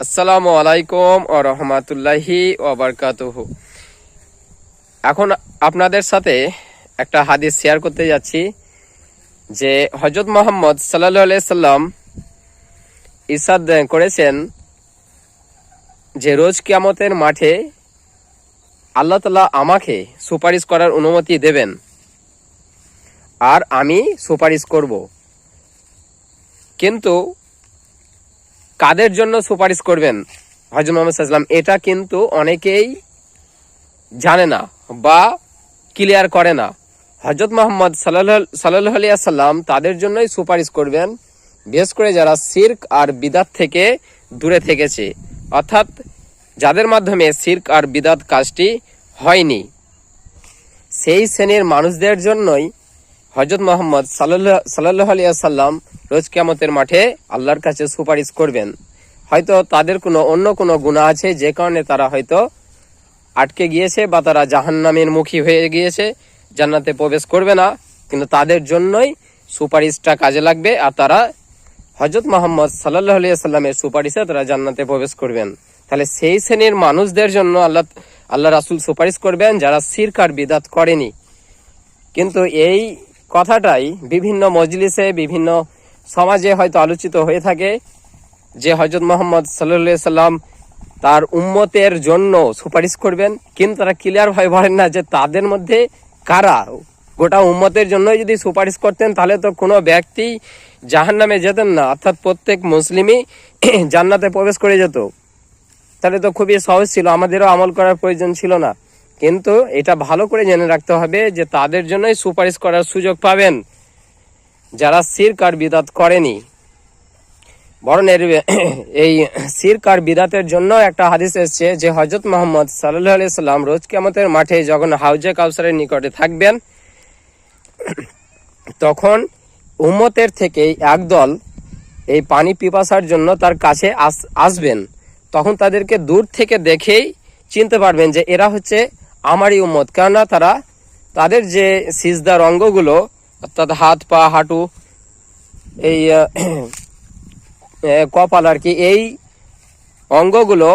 আসসালামু আলাইকুম ও রহমাতুল্লাহি ওবরকাতুহ এখন আপনাদের সাথে একটা হাদিস শেয়ার করতে যাচ্ছি যে হজরত মোহাম্মদ সাল্লাহ সাল্লাম ইসাদ করেছেন যে রোজ কিয়ামতের মাঠে আল্লাহ তালা আমাকে সুপারিশ করার অনুমতি দেবেন। আর আমি সুপারিশ করব। কিন্তু কাদের জন্য সুপারিশ করবেন? হজরত মোহাম্মদ সাল্লাম এটা কিন্তু অনেকেই জানে না বা ক্লিয়ার করে না। হজরত মোহাম্মদ সাল্লাহ আলিয়া সাল্লাম তাদের জন্যই সুপারিশ করবেন, বিশেষ করে যারা সির্ক আর বিদাত থেকে দূরে থেকেছে। অর্থাৎ যাদের মাধ্যমে সির্ক আর বিদাত কাজটি হয়নি। সেই শ্রেণির মানুষদের জন্যই হজরত মোহাম্মদ সাল্লাহ সাল্লাহ সাল্লাম রোজ কেমতের মাঠে আল্লাহর কাছে সুপারিশ করবেন। হয়তো তাদের কোনো অন্য কোনো গুণা আছে, যে কারণে তারা হয়তো আটকে গিয়েছে বা তারা জাহান্নামের মুখী হয়ে গিয়েছে, জান্নাতে প্রবেশ করবে না। কিন্তু তাদের জন্যই সুপারিশটা কাজে লাগবে আর তারা হজরত মোহাম্মদ সাল্লাহ আলিয়া সাল্লামের সুপারিশে তারা জান্নাতে প্রবেশ করবেন। তাহলে সেই শ্রেণির মানুষদের জন্য আল্লাহ আল্লাহ রাসুল সুপারিশ করবেন যারা সিরকার বিদাত করেনি। কিন্তু এই কথাটাই বিভিন্ন মজলিসে, বিভিন্ন সমাজে হয়তো আলোচিত হয়ে থাকে যে হজরত মোহাম্মদ সাল্লা সাল্লাম তার উম্মতের জন্য সুপারিশ করবেন। কিন্তু তারা ক্লিয়ার ভাবে বলেন না যে তাদের মধ্যে কারা? গোটা উম্মতের জন্য যদি সুপারিশ করতেন, তাহলে তো কোনো ব্যক্তি জাহান নামে যেতেন না। অর্থাৎ প্রত্যেক মুসলিমই জান্নাতে প্রবেশ করে যেত। তাহলে তো খুবই সহজ ছিল, আমাদেরও আমল করার প্রয়োজন ছিল না। কিন্তু এটা ভালো করে জেনে রাখতে হবে যে তাদের জন্যই সুপারিশ করার সুযোগ পাবেন যারা সিরক আর বিদাত করেনি। বরং এর এই সিরক আর বিদাতের জন্য একটা হাদিস এসছে যে হজরত মোহাম্মদ সাল্লাহ আলি সাল্লাম রোজ কেমতের মাঠে যখন হাউজে কাউসারের নিকটে থাকবেন, তখন উম্মতের থেকে একদল এই পানি পিপাসার জন্য তার কাছে আস- আসবেন। তখন তাদেরকে দূর থেকে দেখেই চিনতে পারবেন যে এরা হচ্ছে আমারই উম্মত। কেননা তারা তাদের যে সিজদার অঙ্গগুলো, অর্থাৎ হাত, পা, হাঁটু, এই কপাল আর কি, এই অঙ্গগুলো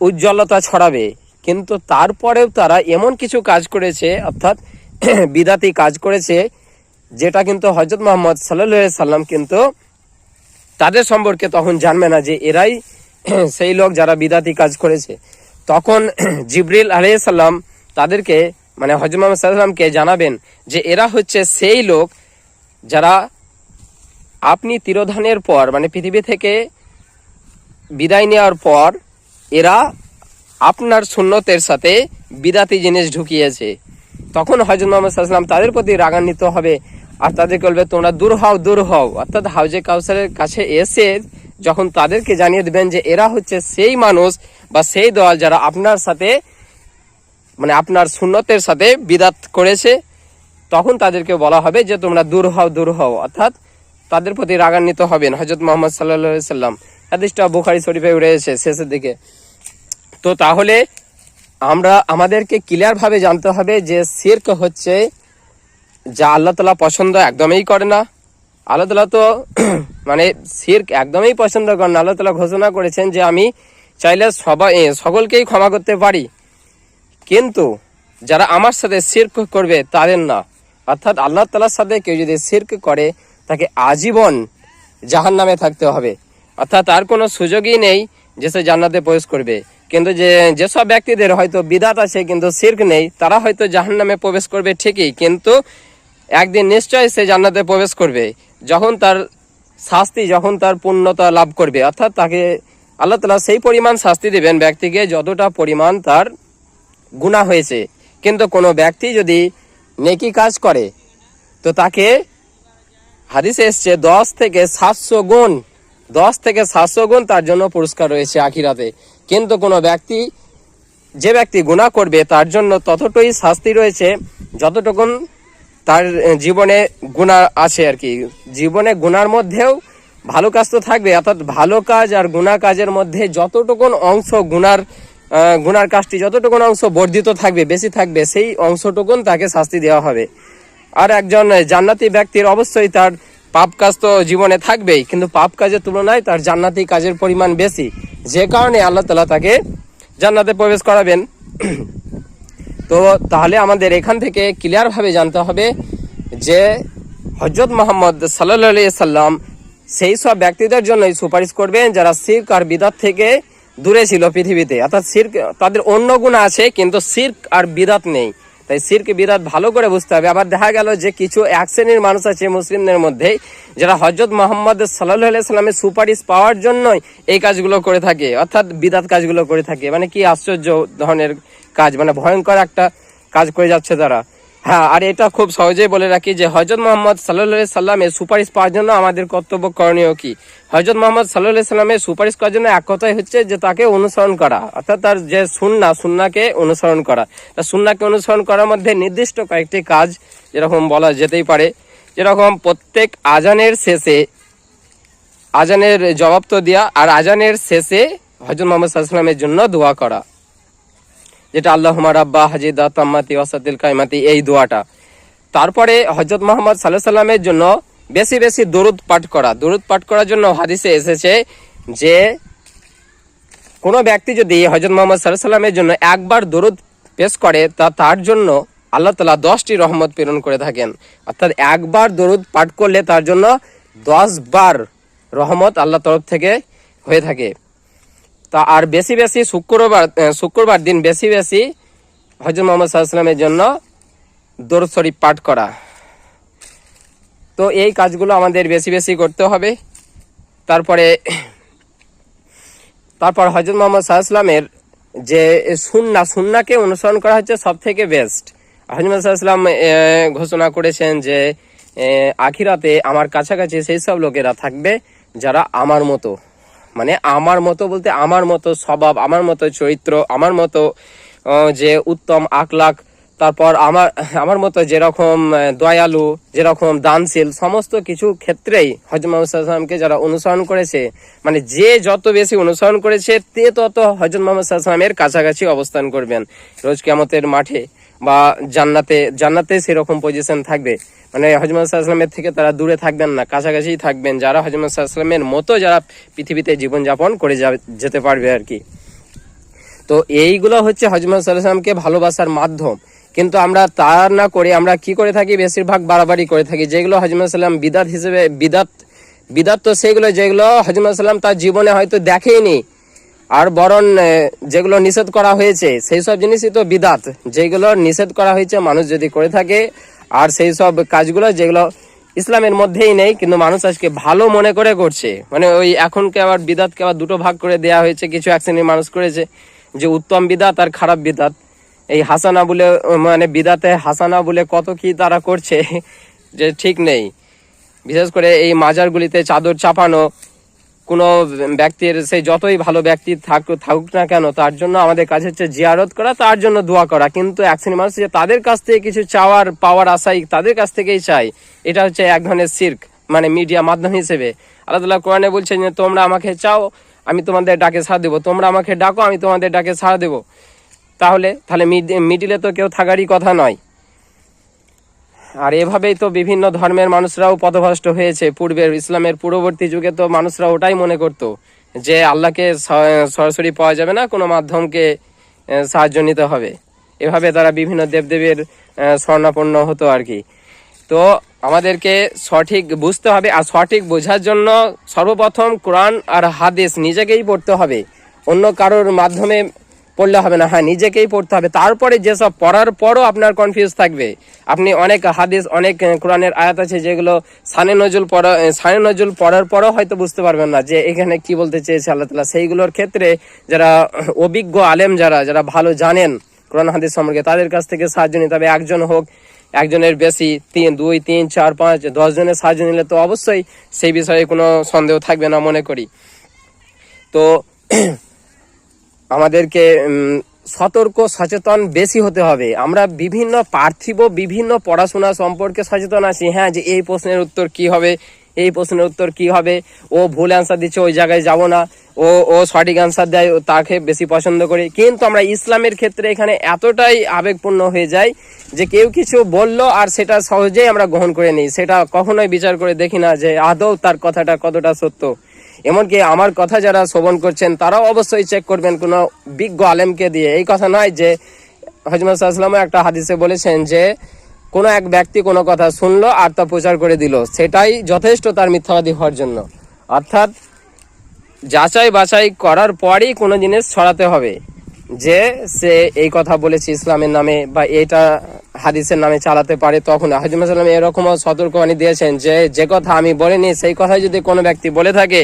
উজ্জ্বলতা ছড়াবে। কিন্তু তারপরেও তারা এমন কিছু কাজ করেছে, অর্থাৎ বিদাতি কাজ করেছে, যেটা কিন্তু হজরত মোহাম্মদ সাল্লাহ সাল্লাম কিন্তু তাদের সম্পর্কে তখন জানবে না যে এরাই সেই লোক যারা বিদাতি কাজ করেছে। তখন জিবরিল আলাইসাল্লাম তাদেরকে মানে হজরত মোহাম্মদ সাল্লামকে জানাবেন যে এরা হচ্ছে সেই লোক যারা আপনি তিরোধানের পর মানে পৃথিবী থেকে বিদায় নেওয়ার পর এরা আপনার সুন্নতের সাথে বিদাতি জিনিস ঢুকিয়েছে। তখন হজরত মোহাম্মদ সাল্লাম তাদের প্রতি রাগান্বিত হবে আর তাদেরকে বলবে, তোমরা দূর হও দূর হও। অর্থাৎ হাউজে কাউসারের কাছে এসে যখন তাদেরকে জানিয়ে দেবেন যে এরা হচ্ছে সেই মানুষ বা সেই দল যারা আপনার সাথে মানে আপনার সুন্নতের সাথে বিদাত করেছে, তখন তাদেরকে বলা হবে যে তোমরা দূর হও দূর হও, অর্থাৎ তাদের প্রতি রাগান্বিত হবেন হজরত মোহাম্মদ সাল্লা সাল্লাম হাদিসটা বুখারি শরীফে রয়েছে শেষের দিকে। তো তাহলে আমরা, আমাদেরকে ক্লিয়ারভাবে জানতে হবে যে সির্ক হচ্ছে যা আল্লাহ তালা পছন্দ একদমই করে না। আল্লাহ তালা তো মানে সির্ক একদমই পছন্দ করেন না। আল্লাহ তালা ঘোষণা করেছেন যে আমি চাইলে সবাই, সকলকেই ক্ষমা করতে পারি। কিন্তু যারা আমার সাথে সির্ক করবে তাদের না। অর্থাৎ আল্লাহ তালার সাথে কেউ যদি সির্ক করে, তাকে আজীবন জাহান নামে থাকতে হবে। অর্থাৎ তার কোনো সুযোগই নেই যে সে জান্নাতে প্রবেশ করবে। কিন্তু যে, যেসব ব্যক্তিদের হয়তো বিদাত আছে কিন্তু সির্ক নেই, তারা হয়তো জাহান নামে প্রবেশ করবে ঠিকই, কিন্তু একদিন নিশ্চয়ই সে জান্নাতে প্রবেশ করবে। যখন তার শাস্তি, যখন তার পূর্ণতা লাভ করবে। অর্থাৎ তাকে আল্লাহ তালা সেই পরিমাণ শাস্তি দেবেন ব্যক্তিকে, যতটা পরিমাণ তার গুণা হয়েছে। কিন্তু কোনো ব্যক্তি যদি নেকি কাজ করে তো তাকে হাদিসে এসছে দশ থেকে সাতশো গুণ দশ থেকে সাতশো গুণ তার জন্য পুরস্কার রয়েছে আখিরাতে। কিন্তু কোনো ব্যক্তি যে ব্যক্তি গুণা করবে তার জন্য ততটুই শাস্তি রয়েছে যতটুকুন তার জীবনে গুণা আছে আর কি। জীবনে গুণার মধ্যেও ভালো কাজ তো থাকবে অর্থাৎ ভালো কাজ আর গুণা কাজের মধ্যে যতটুকুন অংশ আহ, গুনার কাজটি যতটুকুন অংশ বর্ধিত থাকবে, বেশি থাকবে, সেই অংশটুকুন তাকে শাস্তি দেওয়া হবে। আর একজন জান্নাতি ব্যক্তির অবশ্যই তার পাপ কাজ তো জীবনে থাকবেই, কিন্তু পাপ কাজের তুলনায় তার জান্নাতি কাজের পরিমাণ বেশি। যে কারণে আল্লাহ তালা তাকে জান্নাতে প্রবেশ করাবেন। তো তাহলে আমাদের এখান থেকে ক্লিয়ারভাবে জানতে হবে যে হজরত মোহাম্মদ সাল্লাহ সাল্লাম সেই সব ব্যক্তিদের জন্যই সুপারিশ করবেন যারা শিখ আর বিদাত থেকে দূরে ছিল পৃথিবীতে। অর্থাৎ সির্ক, তাদের অন্য গুণ আছে, কিন্তু সির্ক আর বিদাত নেই। তাই সির্ক, বিদাত ভালো করে বুঝতে হবে। আবার দেখা গেল যে কিছু এক শ্রেণির মানুষ আছে মুসলিমদের মধ্যে, যারা হজরত মোহাম্মদ সাল্লাহ সাল্লামের সুপারিশ পাওয়ার জন্যই এই কাজগুলো করে থাকে, অর্থাৎ বিদাত কাজগুলো করে থাকে। মানে কি আশ্চর্য ধরনের কাজ মানে ভয়ঙ্কর একটা কাজ করে যাচ্ছে তারা। হ্যাঁ আর এটা খুব সহজেই বলে রাখি যে হজরত মোহাম্মদ সাল্লাহ সাল্লামের সুপারিশ পাওয়ার জন্য আমাদের কর্তব্য করণীয় কি? হজরত মোহাম্মদ সাল্লাহ সাল্লামের সুপারিশ করার জন্য এক কথাই হচ্ছে যে তাকে অনুসরণ করা, অর্থাৎ তার যে সুন্না সুন্নাকে অনুসরণ করা। তা সুন্নাকে অনুসরণ করার মধ্যে নির্দিষ্ট কয়েকটি কাজ যেরকম বলা যেতেই পারে। যেরকম প্রত্যেক আজানের শেষে, আজানের জবাব তো দেওয়া আর আজানের শেষে হজরত মোহাম্মদ সাল্লামের জন্য দোয়া করা। যেটা আল্লাহ রাব্বা হাজিদা তাম্মাতি ওয়াসাতিল কাইমাতি, এই দোয়াটা। তারপরে হজরত মোহাম্মদ সাল্লাহ সাল্লামের জন্য বেশি বেশি দরুদ পাঠ করা। দরুদ পাঠ করার জন্য হাদিসে এসেছে যে, কোনো ব্যক্তি যদি হজরত মোহাম্মদ সাল্লাহ সাল্লামের জন্য একবার দরুদ পেশ করে, তা তার জন্য আল্লাহ তালা দশটি রহমত প্রেরণ করে থাকেন। অর্থাৎ একবার দরুদ পাঠ করলে তার জন্য দশ বার রহমত আল্লাহ তরফ থেকে হয়ে থাকে। তা আর বেশি বেশি শুক্রবার শুক্রবার দিন বেশি বেশি হজরত মোহাম্মদ সাল্লামের জন্য দরুদ শরীফ পাঠ করা। তো এই কাজগুলো আমাদের বেশি বেশি করতে হবে। তারপরে, তারপর হজরত মোহাম্মদ সাল্লামের যে সুন্না, সুন্নাকে অনুসরণ করা হচ্ছে সব থেকে বেস্ট হজরত সাল্লাম ঘোষণা করেছেন যে আখিরাতে আমার কাছাকাছি সেই সব লোকেরা থাকবে যারা আমার মতো। মানে আমার মতো বলতে আমার মতো স্বভাব, আমার মতো চরিত্র, আমার মতো যে উত্তম আখলাখ, তারপর আমার আমার মতো যেরকম দয়ালু, যেরকম দানশীল, সমস্ত কিছু ক্ষেত্রেই হজরত মোহাম্মদ সাল্লামকে যারা অনুসরণ করেছে মানে যে যত বেশি অনুসরণ করেছে, তে তত হজরত মোহাম্মদ সাল্লামের কাছাকাছি অবস্থান করবেন। রোজ কেমতের মাঠে বা জান্নাতে জান্নাতে সেরকম পজিশন থাকবে। মানে হজরত সাল্লামের থেকে তারা দূরে থাকবেন না, কাছাকাছি থাকবেন। যারা হজরত সাল্লামের মতো যারা পৃথিবীতে জীবনযাপন করে যেতে পারবে আর কি। তো এইগুলো হচ্ছে হজরত সাল্লামকে ভালোবাসার মাধ্যম। কিন্তু আমরা তা না করে আমরা কি করে থাকি? বেশিরভাগ বাড়াবাড়ি করে থাকি। যেগুলো হজরত সাল্লাম বিদাত হিসেবে, বিদাত বিদাত তো সেগুলো যেগুলো হজরত সাল্লাম তার জীবনে হয়তো দেখেইনি। আর বরং যেগুলো নিষেধ করা হয়েছে, সেই সব জিনিসই তো বিদাত। যেগুলো নিষেধ করা হয়েছে, মানুষ যদি করে থাকে, আর সেই সব কাজগুলো যেগুলো ইসলামের মধ্যেই নেই, কিন্তু মানুষ আজকে ভালো মনে করে করছে। মানে ওই এখনকে আবার বিদাতকে আবার দুটো ভাগ করে দেয়া হয়েছে, কিছু এক শ্রেণির মানুষ করেছে, যে উত্তম বিদাত আর খারাপ বিদাত। এই হাসানা বলে মানে বিদাতে হাসানা বলে কত কি তারা করছে, যে ঠিক নেই। বিশেষ করে এই মাজারগুলিতে চাদর চাপানো কোনো ব্যক্তির, সেই যতই ভালো ব্যক্তি থাকুক থাকুক না কেন, তার জন্য আমাদের কাছে হচ্ছে জিয়ারত করা, তার জন্য দোয়া করা। কিন্তু এক শ্রেণির মানুষ যে তাদের কাছ থেকে কিছু চাওয়ার, পাওয়ার আশাই তাদের কাছ থেকেই চাই এটা হচ্ছে এক ধরনের সির্ক মানে মিডিয়া মাধ্যম হিসেবে। আল্লাহ তাআলা কোরআনে বলছেন যে, তোমরা আমাকে চাও, আমি তোমাদের ডাকে সাড়া দেবো। তোমরা আমাকে ডাকো, আমি তোমাদের ডাকে সাড়া দেবো। তাহলে তাহলে মিডিলে তো কেউ থাকারই কথা নয়। আর এভাবেই তো বিভিন্ন ধর্মের মানুষরাও পথভ্রষ্ট হয়েছে। পূর্বের ইসলামের পূর্ববর্তী যুগে তো মানুষরা ওটাই মনে করত, যে আল্লাহকে সরাসরি পাওয়া যাবে না, কোনো মাধ্যমকে সাহায্য নিতে হবে। এভাবে তারা বিভিন্ন দেবদেবীর স্বর্ণাপন্ন হতো আর কি। তো আমাদেরকে সঠিক বুঝতে হবে আর সঠিক বোঝার জন্য সর্বপ্রথম কোরআন আর হাদিস নিজেকেই পড়তে হবে। অন্য কারোর মাধ্যমে পড়লে হবে না। হ্যাঁ নিজেকেই পড়তে হবে। তারপরে যেসব পড়ার পরও আপনার কনফিউজ থাকবে। আপনি অনেক হাদিস, অনেক কোরআনের আয়াত আছে যেগুলো সানে নজুল পড়া সানে নজুল পড়ার পরও হয়তো বুঝতে পারবেন না যে এখানে কি বলতে চেয়েছে আল্লাহ তালা সেইগুলোর ক্ষেত্রে যারা অভিজ্ঞ আলেম যারা যারা ভালো জানেন কোরআন, হাদিস সম্পর্কে, তাদের কাছ থেকে সাহায্য নিতে হবে। একজন হোক, একজনের বেশি, তিন, দুই, তিন, চার, পাঁচ, দশ জনের সাহায্য নিলে তো অবশ্যই সেই বিষয়ে কোনো সন্দেহ থাকবে না মনে করি। তো আমাদেরকে সতর্ক, সচেতন বেশি হতে হবে। আমরা বিভিন্ন পার্থিব, বিভিন্ন পড়াশোনা সম্পর্কে সচেতন আছি। হ্যাঁ যে এই প্রশ্নের উত্তর কি হবে, এই প্রশ্নের উত্তর কি হবে, ও ভুল অ্যান্সার দিচ্ছে, ওই জায়গায় যাব না, ও ও সঠিক অ্যান্সার দেয়, ও তাকে বেশি পছন্দ করি। কিন্তু আমরা ইসলামের ক্ষেত্রে এখানে এতটাই আবেগপূর্ণ হয়ে যাই যে কেউ কিছু বলল আর সেটা সহজেই আমরা গ্রহণ করে নিই। সেটা কখনোই বিচার করে দেখি না যে আদৌ তার কথাটা কতটা সত্য। এমনকি আমার কথা যারা শ্রবণ করছেন, তারাও অবশ্যই চেক করবেন কোনো বিজ্ঞ আলেমকে দিয়ে। এই কথা নয় যে হজরত সাল্লামও একটা হাদিসে বলেছেন যে, কোনো এক ব্যক্তি কোনো কথা শুনলো আর তা প্রচার করে দিল। সেটাই যথেষ্ট তার মিথ্যাবাদী হওয়ার জন্য। অর্থাৎ যাচাই বাছাই করার পরই কোনো জিনিস ছড়াতে হবে। যে সে এই কথা বলেছে ইসলামের নামে বা এটা হাদিসের নামে চালাতে পারে তখন। হাজিম সাল্লাম এরকমও সতর্কবাণী দিয়েছেন যে যে কথা আমি বলিনি, সেই কথা যদি কোনো ব্যক্তি বলে থাকে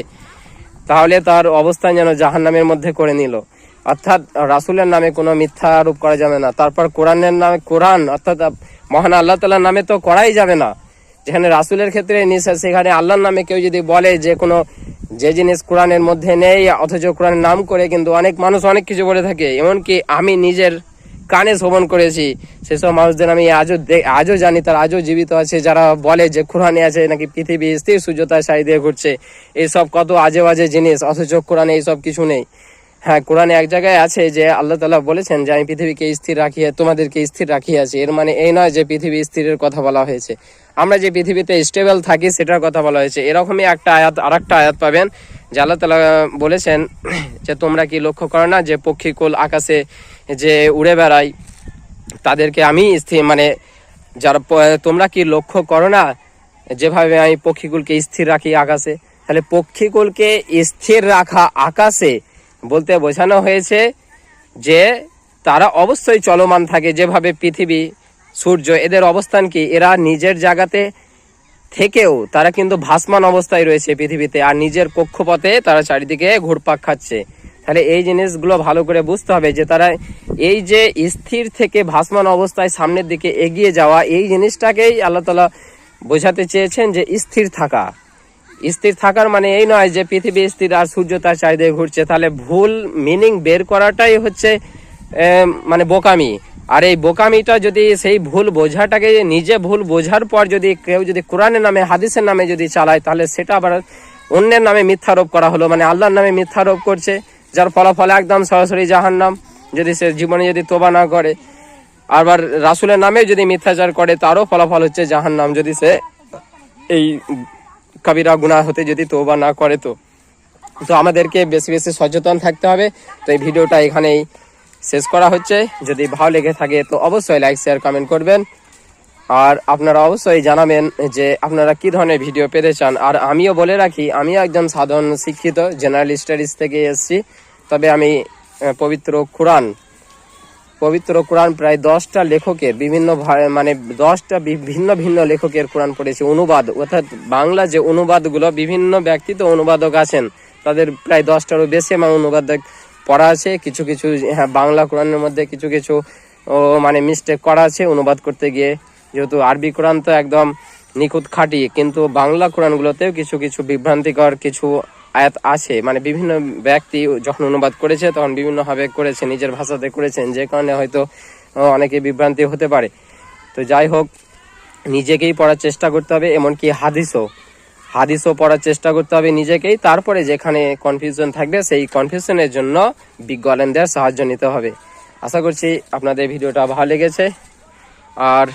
তাহলে তার অবস্থান যেন জাহান নামের মধ্যে করে নিল। অর্থাৎ রাসুলের নামে কোনো মিথ্যা আরোপ করা যাবে না। তারপর কোরআনের নামে, কোরআন, অর্থাৎ মহান আল্লাহ তালার নামে তো করাই যাবে না। যেখানে রাসুলের ক্ষেত্রে নিষেধ সেখানে আল্লাহর নামে কেউ যদি বলে যে কোনো, যে জিনিস কোরআনের মধ্যে নেই, অথচ কোরআনের নাম করে কিন্তু অনেক মানুষ অনেক কিছু বলে থাকে। এমনকি আমি নিজের কানে শ্রবণ করেছি। সেসব মানুষদের আমি আজও আজও জানি, তার আজও জীবিত আছে। যারা বলে যে কোরআনে আছে নাকি পৃথিবী স্থির সূর্যতায় সারি দিয়ে ঘুরছে এইসব কত আজে বাজে জিনিস, অথচ কোরআনে এইসব কিছু নেই। হ্যাঁ কোরআনে এক জায়গায় আছে যে আল্লাহ তালা বলেছেন যে আমি পৃথিবীকে স্থির রাখিয়া, তোমাদেরকে স্থির রাখিয়াছি। এর মানে এই নয় যে পৃথিবী স্থিরের কথা বলা হয়েছে। আমরা যে পৃথিবীতে স্টেবল থাকি সেটার কথা বলা হয়েছে। এরকমই একটা আয়াত আর একটা আয়াত পাবেন যে আল্লাহ তালা বলেছেন যে তোমরা কি লক্ষ্য করো না যে পক্ষীকুল আকাশে যে উড়ে বেড়ায়, তাদেরকে আমি স্থির মানে যারা তোমরা কি লক্ষ্য করো না যেভাবে আমি পক্ষীকুলকে স্থির রাখি আকাশে? তাহলে পক্ষীকুলকে স্থির রাখা আকাশে বলতে বোঝানো হয়েছে যে তারা অবশ্যই চলমান থাকে যেভাবে পৃথিবী, সূর্য, এদের অবস্থান কি? এরা নিজের জায়গাতে থেকেও তারা কিন্তু ভাসমান অবস্থায় রয়েছে পৃথিবীতে আর নিজের কক্ষপথে তারা চারিদিকে ঘুরপাক খাচ্ছে। তাহলে এই জিনিসগুলো ভালো করে বুঝতে হবে যে তারা এই যে স্থির থেকে ভাসমান অবস্থায় সামনের দিকে এগিয়ে যাওয়া, এই জিনিসটাকেই আল্লাহ তালা বোঝাতে চেয়েছেন যে স্থির থাকা। স্থির থাকার মানে এই নয় যে পৃথিবী স্থির আর সূর্য তার চারিদিকে ঘুরছে। তাহলে ভুল মিনিং বের করাটাই হচ্ছে মানে বোকামি। আর এই বোকামিটা যদি সেই ভুল বোঝাটাকে নিজে ভুল বোঝার পর যদি কেউ যদি কোরআনের নামে, হাদিসের নামে যদি চালায়, তাহলে সেটা আবার অন্যের নামে মিথ্যারোপ করা হলো। মানে আল্লাহর নামে মিথ্যারোপ করছে, যার ফলাফল একদম সরাসরি জাহান্নাম। যদি সে জীবনে যদি তোবা না করে, আবার রাসুলের নামে যদি মিথ্যাচার করে, তারও ফলাফল হচ্ছে জাহান্নাম। যদি সে এই কবিরা গুনাহ হতে যদি তোবা না করে তো। তো আমাদেরকে বেশি বেশি সচেতন থাকতে হবে। তো এই ভিডিওটা এখানেই শেষ করা হচ্ছে। যদি ভালো লেগে থাকে তো অবশ্যই লাইক শেয়ার কমেন্ট করবেন। আর আপনারা অবশ্যই জানাবেন যে আপনারা কি ধরনের ভিডিও পেতে চান। আর আমিও বলে রাখি, আমিও একজন সাধারণ শিক্ষিত জেনারেল স্টাডিজ থেকে এসেছি। তবে আমি পবিত্র কোরআন পবিত্র কোরআন প্রায় দশটা লেখকের বিভিন্ন মানে দশটা ভিন্ন ভিন্ন লেখকের কোরআন পড়েছি, অনুবাদ। অর্থাৎ বাংলা যে অনুবাদগুলো, বিভিন্ন ব্যক্তি তো অনুবাদক আছেন। তাদের প্রায় দশটারও বেশি আমার অনুবাদ পড়া আছে। কিছু কিছু হ্যাঁ বাংলা কোরআনের মধ্যে কিছু কিছু, ও মানে মিস্টেক করা আছে অনুবাদ করতে গিয়ে। যেহেতু আরবি কোরআন তো একদম নিখুঁত খাঁটি, কিন্তু বাংলা কোরআনগুলোতেও কিছু কিছু বিভ্রান্তিকর, কিছু আয়াত আছে। মানে বিভিন্ন ব্যক্তি যখন অনুবাদ করেছে, তখন বিভিন্নভাবে করেছে, নিজের ভাষাতে করেছেন, যে কারণে হয়তো অনেকে বিভ্রান্তি হতে পারে। তো যাই হোক, নিজেকেই পড়ার চেষ্টা করতে হবে, এমনকি হাদিসও। হাদিসও পড়ার চেষ্টা করতে হবে নিজেকেই। তারপরে যেখানে কনফিউশন থাকবে, সেই কনফিউশনের জন্য বিজ্ঞ সাহায্য নিতে হবে। আশা করছি আপনাদের ভিডিওটা ভালো লেগেছে। আর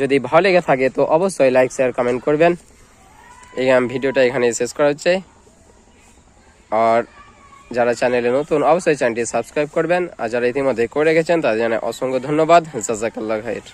যদি ভালো লেগে থাকে, তো অবশ্যই লাইক শেয়ার কমেন্ট করবেন। এই ভিডিওটা এখানে শেষ করা হচ্ছে। আর যারা চ্যানেলে নতুন, অবশ্যই চ্যানেলটি সাবস্ক্রাইব করবেন। আর যারা ইতিমধ্যে করে গেছেন তাদের জন্য অসংখ্য ধন্যবাদ। জাজাকাল্লা খাইর।